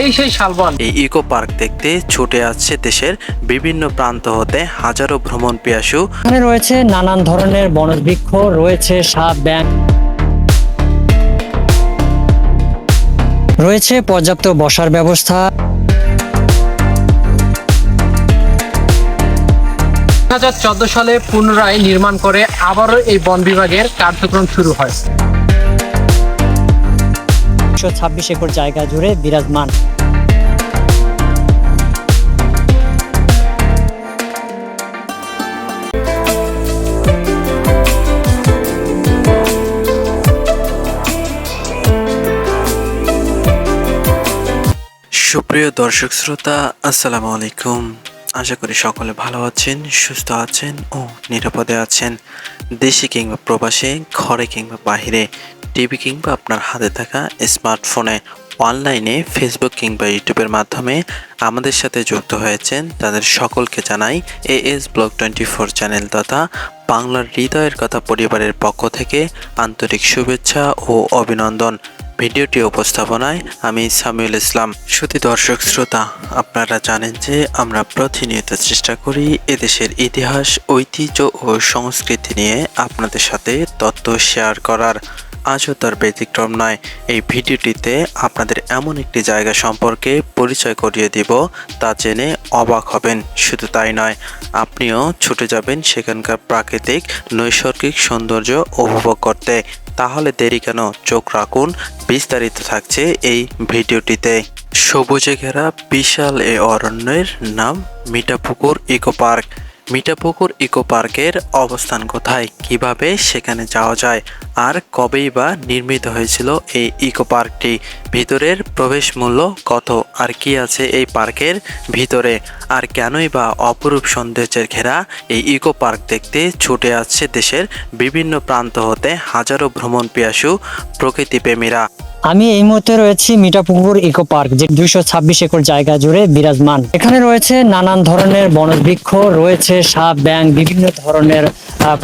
এই সেই শালবন। এই ইকো পার্ক দেখতে ছুটে আসছে দেশের বিভিন্ন প্রান্ত হতে হাজারো ভ্রমণ পিয়াসু। এখানে রয়েছে নানান ধরনের বনজ বৃক্ষ রয়েছে সাপ ব্যাং রয়েছে পর্যাপ্ত বসার ব্যবস্থা। দু হাজার চোদ্দ সালে পুনরায় নির্মাণ করে আবারও এই বন বিভাগের কার্যক্রম শুরু হয়। একশো ছাব্বিশ একর জায়গা জুড়ে বিরাজমান। সুপ্রিয় দর্শক শ্রোতা আসসালামু আলাইকুম। আশা করি সকলে ভালো আছেন, সুস্থ আছেন ও নিরাপদে আছেন। দেশে কিংবা প্রবাসে, ঘরে কিংবা বাহিরে, টিভি কিংবা আপনার হাতে থাকা স্মার্টফোনে, অনলাইনে, ফেসবুক কিংবা ইউটিউবের মাধ্যমে আমাদের সাথে যুক্ত হয়েছেন তাদের সকলকে জানাই A S blog twenty four channel তথা বাংলার হৃদয়ের কথা পরিবারের পক্ষ থেকে আন্তরিক শুভেচ্ছা ও অভিনন্দন। ভিডিওটি উপস্থাপনায় আমি সামিউল ইসলাম। শুধু দর্শক শ্রোতা, আপনারা জানেন যে আমরা প্রতিনিয়ত চেষ্টা করি এদেশের ইতিহাস, ঐতিহ্য ও সংস্কৃতি নিয়ে আপনাদের সাথে তথ্য শেয়ার করার। আজও তার ব্যতিক্রম নয়। এই ভিডিওটিতে আপনাদের এমন একটি জায়গা সম্পর্কে পরিচয় করিয়ে দিব, তা জেনে অবাক হবেন। শুধু তাই নয়, আপনিও ছুটে যাবেন সেখানকার প্রাকৃতিক, নৈসর্গিক সৌন্দর্য উপভোগ করতে। তাহলে দেরি কেন? চোখ রাখুন, বিস্তারিত থাকছে এই ভিডিওটিতে। সবুজে ঘেরা বিশাল এ অরণ্যের নাম Mithapukur eco park. Mithapukur eco পার্কের অবস্থান কোথায়? কীভাবে সেখানে যাওয়া যায়? আর কবেই বা নির্মিত হয়েছিল এই ইকো পার্কটি ভিতরের প্রবেশ মূল্য কত? আর কি আছে এই পার্কের ভিতরে? আর কেনই বা অপরূপ সৌন্দর্যের ঘেরা এই ইকো পার্ক দেখতে ছুটে আসছে দেশের বিভিন্ন প্রান্ত হতে হাজারো ভ্রমণ পিয়াসু প্রকৃতিপ্রেমীরা। আমি এই মুহূর্তে রয়েছি মিঠাপুকুর ইকো পার্ক, যে দুইশো ছাব্বিশ একর জায়গা জুড়ে বিরাজমান। এখানে রয়েছে নানান ধরনের বনজ বৃক্ষ রয়েছে সাপ ব্যাং বিভিন্ন ধরনের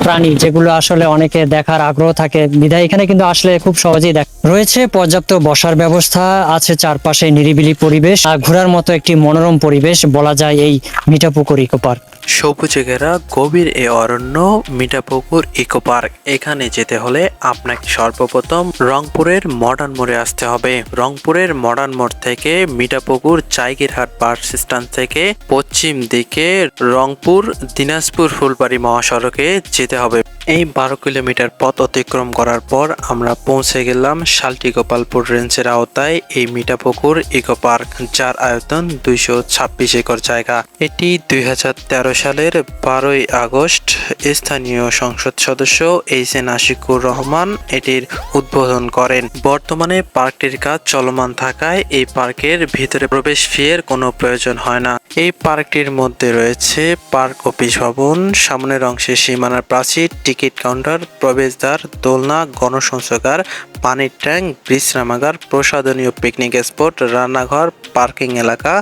প্রাণী, যেগুলো আসলে অনেকে দেখার আগ্রহ থাকে। বিধায় এখানে কিন্তু আসলে খুব সহজেই দেখ রয়েছে পর্যাপ্ত বসার ব্যবস্থা, আছে চারপাশে নিরিবিলি পরিবেশ, আর ঘোরার মতো একটি মনোরম পরিবেশ বলা যায় এই মিঠাপুকুর ইকো পার্ক। সবুজে ঘেরা গভীর এ অরণ্য মিঠাপুকুর ইকো পার্ক। এখানে যেতে হলে আপনাকে সর্বপ্রথম রংপুরের মডার্ন মোড়ে আসতে হবে। রংপুরের মডার্ন মোড় থেকে মিঠাপুকুর চাইগিরহাট বাস স্ট্যান্ড থেকে পশ্চিম দিকে রংপুর দিনাজপুর ফুলবাড়ি মহাসড়কে যেতে হবে। এই বারো কিলোমিটার পথ অতিক্রম করার পর আমরা পৌঁছে গেলাম শালটি গোপালপুর রেঞ্জের আওতায় এই মিঠাপুকুর ইকো পার্ক, যার আয়তন দুইশো ছাব্বিশ একর জায়গা। এটি দুই হাজার তেরো সালের বারোই আগস্ট স্থানীয় সংসদ সদস্য এইচ এন আশিকুর রহমান এটির উদ্বোধন করেন। বর্তমানে পার্কটির কাজ চলমান থাকায় এই পার্কের ভিতরে প্রবেশ ফিয়ের কোনো প্রয়োজন হয় না। এই পার্কটির মধ্যে রয়েছে পার্ক অফিস ভবন, সামনের অংশে সীমানার প্রাচীর, টিকিট কাউন্টার, প্রবেশদ্বার, দোলনা গণসংযোগার পানির ট্যাঙ্ক, বিশ্রামাগার প্রসাদনীয় পিকনিক স্পট, রান্নাঘর, পার্কিং এলাকা,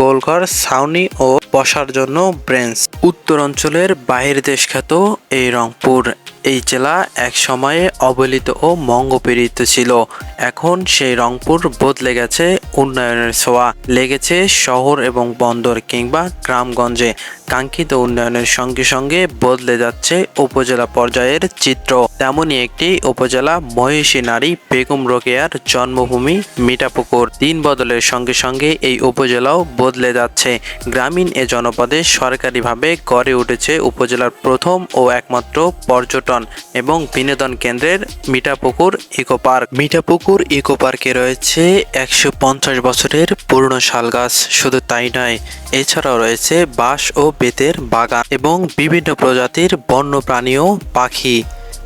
গোলঘর, ছাউনি ও বসার জন্য ব্রেঞ্চ উত্তর অঞ্চলের বাহির দেশ খ্যাত এই রংপুর এই জেলা এক সময়ে অবহেলিত ও মঙ্গপীড়িত ছিল। এখন সেই রংপুর বদলে গেছে উন্নয়নের ছোঁয়া। লেগেছে শহর এবং বন্দর কিংবা গ্রামগঞ্জে। কাঙ্ক্ষিত উন্নয়নের সঙ্গে সঙ্গে বদলে যাচ্ছে উপজেলা পর্যায়ের চিত্র। তেমনই একটি উপজেলা মহিষী নারী বেগম রোকেয়ার জন্মভূমি মিঠাপুকুর। দিন বদলের সঙ্গে সঙ্গে এই উপজেলাও বদলে যাচ্ছে। গ্রামীণ এ জনপদে সরকারিভাবে গড়ে উঠেছে উপজেলার প্রথম ও একমাত্র পর্যটন এবং বিনোদন কেন্দ্রের Mithapukur eco park. Mithapukur eco পার্কে রয়েছে একশো পঞ্চাশ বছরের শাল গাছ। শুধু তাই নয়, এছাড়াও রয়েছে বাঁশ ও বেতের বাগান এবং বিভিন্ন প্রজাতির বন্য প্রাণী ও পাখি।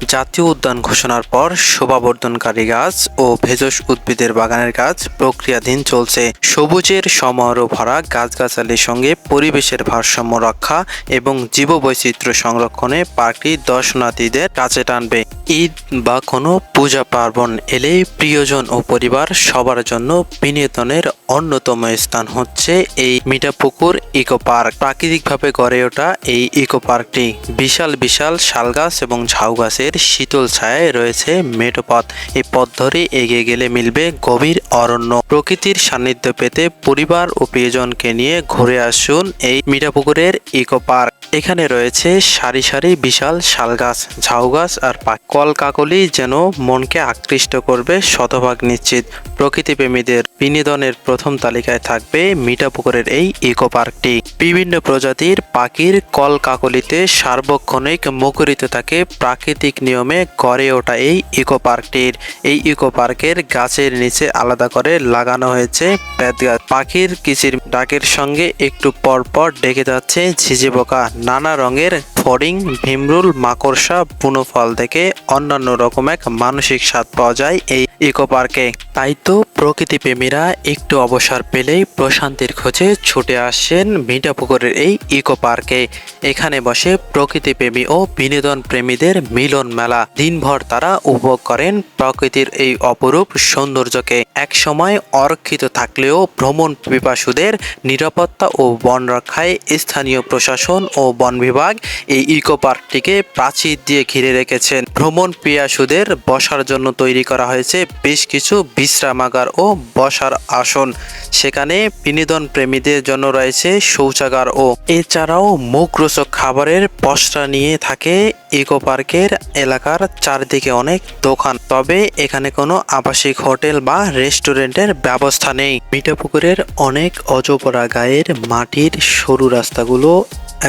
জাতীয় উদ্যান ঘোষণার পর শোভাবর্ধনকারী গাছ ও ভেষজ উদ্ভিদের বাগানের গাছ প্রক্রিয়াধীন চলছে। সবুজের সমারোহ ভরা গাছগাছালির সঙ্গে পরিবেশের ভারসাম্য রক্ষা এবং জীববৈচিত্র্য সংরক্ষণে পার্কটি দর্শনার্থীদের কাছে টানবে। ঈদ বা কোনো পূজা পার্বণ এলেই প্রিয়জন ও পরিবার সবার জন্য বিনোদনের অন্যতম স্থান হচ্ছে এই মিঠাপুকুর ইকো পার্ক। প্রাকৃতিকভাবে গড়ে ওঠা এই ইকো পার্কটি বিশাল বিশাল শালগাছ এবং ঝাউ গাছের শীতল ছায়ায় রয়েছে মেটোপথ এই পথ ধরে এগিয়ে গেলে মিলবে গভীর অরণ্য। প্রকৃতির সান্নিধ্য পেতে পরিবার ও প্রিয়জনকে নিয়ে ঘুরে আসুন এই মিঠাপুকুরের ইকো পার্ক। এখানে রয়েছে সারি সারি বিশাল শাল গাছ, ঝাউ গাছ আর পাক। কলকাকলি যেন মনকে আকৃষ্ট করবে শতভাগ নিশ্চিত। প্রকৃতিপ্রেমীদের বিনোদনের প্রথম তালিকায় থাকবে মিঠাপুকুরের এই ইকো পার্কটি। বিভিন্ন প্রজাতির পাখির কলকাকলিতে সার্বক্ষণিক মুখরিত থাকে প্রাকৃতিক নিয়মে গড়ে ওঠা এই ইকো পার্কটির। এই ইকো পার্কের গাছের নিচে আলাদা করে লাগানো হয়েছে বেত গাছ পাখির কিচির ডাকের সঙ্গে একটু পর পর ডেকে যাচ্ছে ঝিঝি পোকা। নানা রঙের ফড়িং, ভীমরুল, মাকড়সা বুনো ফল থেকে অন্যান্য রকম এক মানসিক স্বাদ পাওয়া যায় এই ইকো পার্কে তাই তো প্রকৃতিপ্রেমীরা একটু অবসর পেলেই প্রশান্তির খোঁজে ছুটে আসেন মিঠাপুকুরের এই ইকো পার্কে এখানে বসে প্রকৃতিপ্রেমী ও বিনোদন প্রেমীদের মিলন মেলা। দিনভর তারা উপভোগ করেন প্রকৃতির এই অপরূপ সৌন্দর্যকে। একসময় অরক্ষিত থাকলেও ভ্রমণ পিপাসুদের নিরাপত্তা ও বন রক্ষায় স্থানীয় প্রশাসন ও বন বিভাগ এই ইকো পার্কটিকে প্রাচীর দিয়ে ঘিরে রেখেছেন। ভ্রমণ পিয়াসুদের বসার জন্য তৈরি করা হয়েছে বেশ কিছু বিশ্রামাগার ও বসার আসন। সেখানে বিনোদন প্রেমীদের জন্য রয়েছে শৌচাগার ও এছাড়াও মুখরোচক খাবারের পসরা নিয়ে থাকে ইকো পার্কের এলাকার চারদিকে অনেক দোকান। তবে এখানে কোনো আবাসিক হোটেল বা রেস্টুরেন্টের ব্যবস্থা নেই। মিঠাপুকুরের অনেক অজপরা গায়ের মাটির সরু রাস্তাগুলো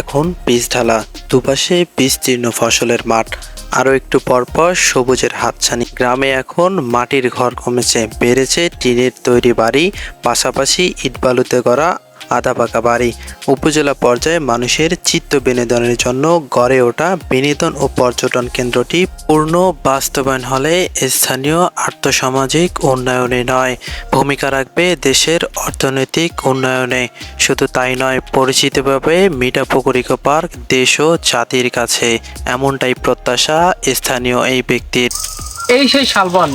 এখন পিস ঢালা দুপাশে বিস্তীর্ণ ফসলের মাঠ। আরও একটু পরপর সবুজের হাতছানি। গ্রামে এখন মাটির ঘর কমেছে। বেড়েছে টিনের তৈরি বাড়ি, পাশাপাশি ইটবালুতে করা আধা পাকা বাড়ি উপজেলা পর্যায়ে মানুষের চিত্ত বিনোদনের জন্য গড়ে ওঠা বিনোদন ও পর্যটন কেন্দ্রটি পূর্ণ বাস্তবায়ন হলে স্থানীয় আর্থসামাজিক উন্নয়নে নয়, ভূমিকা রাখবে দেশের অর্থনৈতিক উন্নয়নে। শুধু তাই নয়, পরিচিতভাবে মিঠাপুকুর ইকো পার্ক দেশ ও জাতির কাছে। এমনটাই প্রত্যাশা স্থানীয় এই ব্যক্তির। এই সেই শালবন।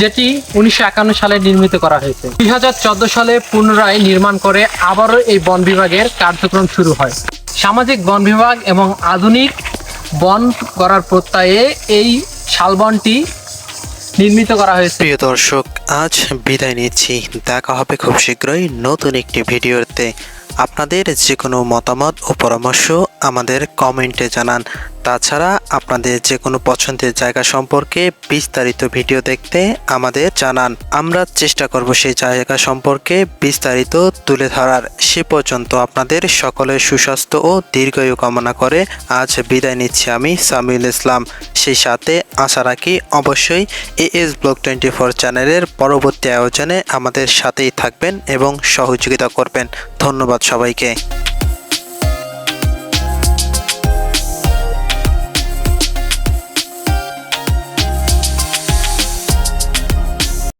যেটি উনিশশো একান্ন সালে নির্মিত করা হয়েছে। দুই হাজার চোদ্দ সালে পুনরায় নির্মাণ করে আবারও এই বন বিভাগের কার্যক্রম শুরু হয়। সামাজিক বন বিভাগ এবং আধুনিক বন করার প্রত্যয়ে এই শালবনটি নির্মিত করা হয়েছে। প্রিয় দর্শক, আজ বিদায় নিচ্ছি। দেখা হবে খুব শীঘ্রই নতুন একটি ভিডিওতে। আপনাদের যে কোনো মতামত ও পরামর্শ আমাদের কমেন্টে জানান। তাছাড়া আপনাদের যে কোনো পছন্দের জায়গা সম্পর্কে বিস্তারিত ভিডিও দেখতে আমাদের জানান। আমরা চেষ্টা করব সেই জায়গা সম্পর্কে বিস্তারিত তুলে ধরার। সে পর্যন্ত আপনাদের সকলের সুস্বাস্থ্য ও দীর্ঘায়ু কামনা করে আজ বিদায় নিচ্ছি আমি সামিউল ইসলাম। সেই সাথে আশা রাখি অবশ্যই এএস ব্লগ টোয়েন্টি ফোর চ্যানেলের পরবর্তী আয়োজনে আমাদের সাথেই থাকবেন এবং সহযোগিতা করবেন। ধন্যবাদ সবাইকে।